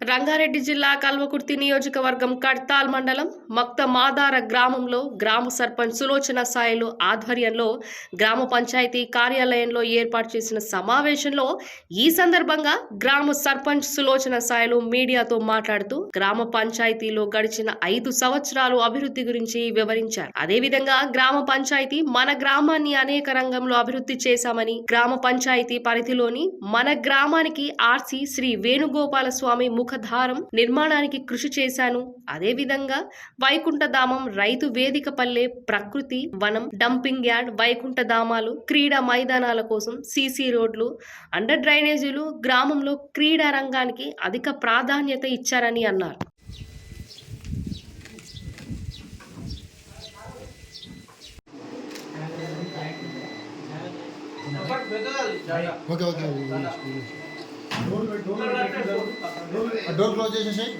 రంగారెడ్డి జిల్లా కల్వకుర్తి నియోజకవర్గం కడ్తాల్ మండలం మక్త మాదార గ్రామంలో గ్రామ సర్పంచ్ సులోచన సాయిలు ఆధ్వర్యంలో గ్రామ పంచాయతీ కార్యాలయంలో ఏర్పాటు చేసిన సమావేశంలో ఈ సందర్భంగా గ్రామ సర్పంచ్ సులోచన సాయిలు మీడియాతో మాట్లాడుతూ గ్రామ పంచాయతీలో గడిచిన ఐదు సంవత్సరాలు అభివృద్ధి గురించి వివరించారు. అదేవిధంగా గ్రామ పంచాయతీ మన గ్రామాన్ని అనేక రంగంలో అభివృద్ధి చేశామని గ్రామ పంచాయతీ పరిధిలోని మన గ్రామానికి ఆర్సి శ్రీ వేణుగోపాల స్వామి ముఖధారం నిర్మాణానికి కృషి చేశాను. అదేవిధంగా వైకుంఠధామం రైతు వేదిక పల్లె ప్రకృతి వనం డంపింగ్ యార్డ్ వైకుంఠధామాలు క్రీడా మైదానాల కోసం సీసీ రోడ్లు అండర్ డ్రైనేజీలు గ్రామంలో క్రీడా రంగానికి అధిక ప్రాధాన్యత ఇచ్చారని అన్నారు. Okay okay. Door close చేసేసాయి.